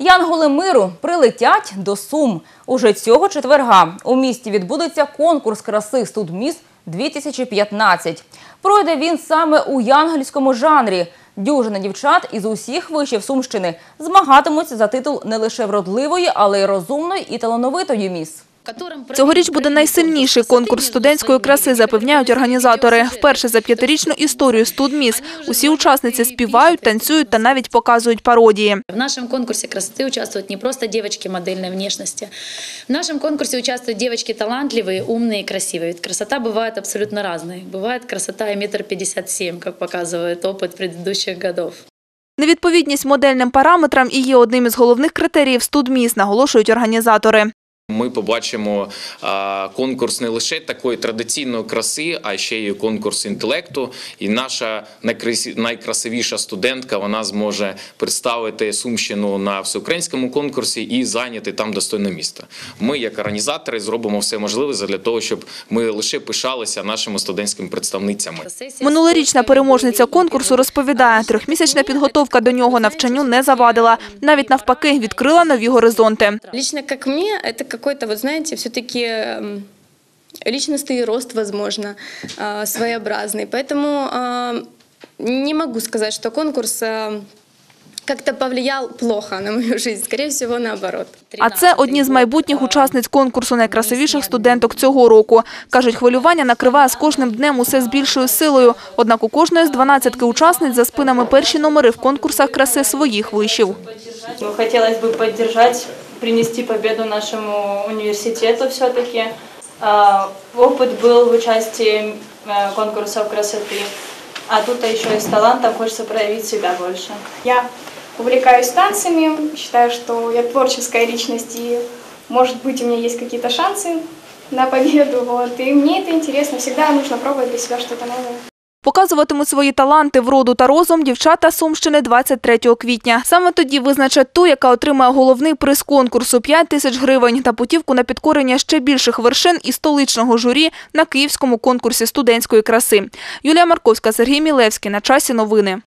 Янголи миру прилетять до Сум. Уже цього четверга у місті відбудеться конкурс краси «Студміс 2015. Пройде він саме у янгельському жанрі. Дюжина дівчат із усіх вишів Сумщини змагатимуться за титул не лише вродливої, але й розумної і талановитої міс. Цьогоріч буде найсильніший конкурс студентської краси, запевняють організатори. Вперше за п'ятирічну історію «Студміс» усі учасниці співають, танцюють та навіть показують пародії. В нашем конкурсе красоты участвуют не просто девочки модельной внешности. В нашем конкурсе участвуют девочки талантливые, умные и красивые. Ведь красота бывает абсолютно разной. Бывает красота и метр пятьдесят семь, как показывает опыт предыдущих годов. Невідповідність модельним параметрам і є одним із головних критеріїв «Студміс», наголошують організатори. Ми побачимо конкурс не лише такої традиційної краси, а ще й конкурс інтелекту. І наша найкрасивіша студентка вона зможе представити Сумщину на всеукраїнському конкурсі і зайняти там достойне місце. Ми, як організатори, зробимо все можливе для того, щоб ми лише пишалися нашими студентськими представницями. Минулорічна переможниця конкурсу розповідає, трьохмісячна підготовка до нього навчанню не завадила. Навіть навпаки, відкрила нові горизонти. Лично как мне, это какой-то, вот знаете, все-таки эм, личностный рост, возможно, э, своеобразный. Поэтому э, не могу сказать, что конкурс э, как-то повлиял плохо на мою жизнь. Скорее всего, наоборот. А це одні з майбутніх учасниць конкурсу найкрасивіших студенток цього року. Кажуть, хвилювання накриває з кожним днем усе з більшою силою. Однак у кожної з 12 учасниць за спинами перші номери в конкурсах краси своїх вишів. Ну, Хотелось бы поддержать, принести победу нашему университету все-таки. Опыт был в участии э, конкурсов красоты, а тут еще и с талантом хочется проявить себя больше. Я увлекаюсь танцами, считаю, что я творческая личность, и, может быть, у меня есть какие-то шансы на победу. Вот. И мне это интересно. Всегда нужно пробовать для себя что-то новое. Показуватимуть свої таланти, вроду та розум дівчата Сумщини 23 квітня. Саме тоді визначать ту, яка отримає головний приз конкурсу – 5 тисяч гривень та путівку на підкорення ще більших вершин і столичного журі на київському конкурсі студентської краси. Юлія Марковська, Сергій Мілевський. На часі новини.